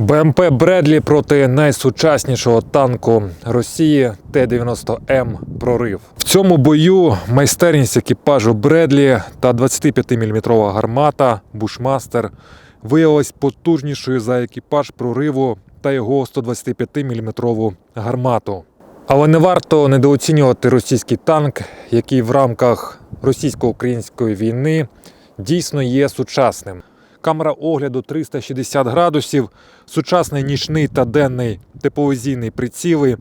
БМП Бредлі проти найсучаснішого танку Росії Т-90М Прорив. В цьому бою майстерність екіпажу Бредлі та 25-мм гармата Бушмастер виявилась потужнішою за екіпаж прориву та його 125-мм гармату. Але не варто недооцінювати російський танк, який в рамках російсько-української війни дійсно є сучасним. Камера огляду 360 градусів, сучасний нічний та денний тепловізійний приціли,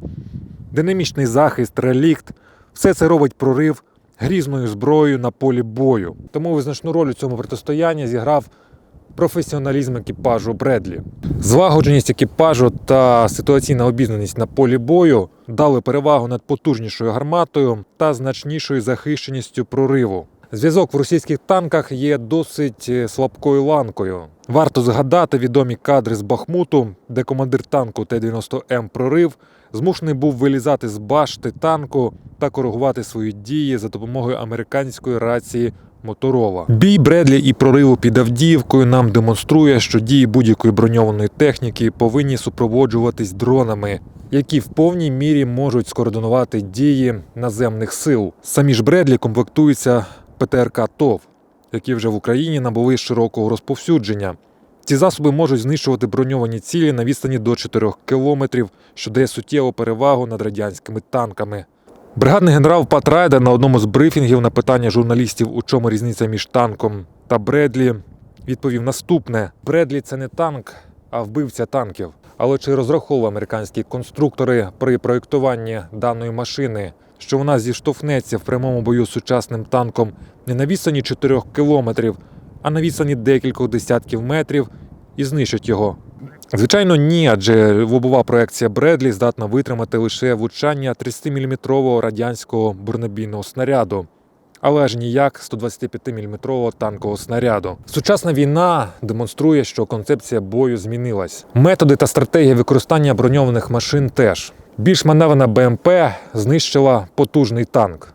динамічний захист, релікт все це робить прорив грізною зброєю на полі бою. Тому визначну роль у цьому протистоянні зіграв професіоналізм екіпажу Бредлі. Злагодженість екіпажу та ситуаційна обізнаність на полі бою дали перевагу над потужнішою гарматою та значнішою захищеністю прориву. Зв'язок в російських танках є досить е, слабкою ланкою. Варто згадати відомі кадри з Бахмуту, де командир танку Т-90М прорив змушений був вилізати з башти танку та коригувати свої дії за допомогою американської рації Моторова. Бій Бредлі і прориву під Авдіївкою нам демонструє, що дії будь-якої броньованої техніки повинні супроводжуватись дронами, які в повній мірі можуть скоординувати дії наземних сил. Самі ж Бредлі комплектуються ПТРК ТОВ, які вже в Україні набули широкого розповсюдження. Ці засоби можуть знищувати броньовані цілі на відстані до 4 кілометрів, що дає суттєву перевагу над радянськими танками. Бригадний генерал Пат Райдер на одному з брифінгів на питання журналістів, у чому різниця між танком та Бредлі, відповів наступне: Бредлі це не танк, а вбивця танків. Але чи розраховували американські конструктори при проєктуванні даної машини, що вона зіштовхнеться в прямому бою з сучасним танком не на відстані 4 кілометрів, а на відстані декількох десятків метрів і знищить його? Звичайно, ні, адже лобова проекція Бредлі здатна витримати лише влучання 30-мм радянського бронебійного снаряду, але ж ніяк 125-мм танкового снаряду. Сучасна війна демонструє, що концепція бою змінилась. Методи та стратегія використання броньованих машин теж. Більш маневрена БМП знищила потужний танк.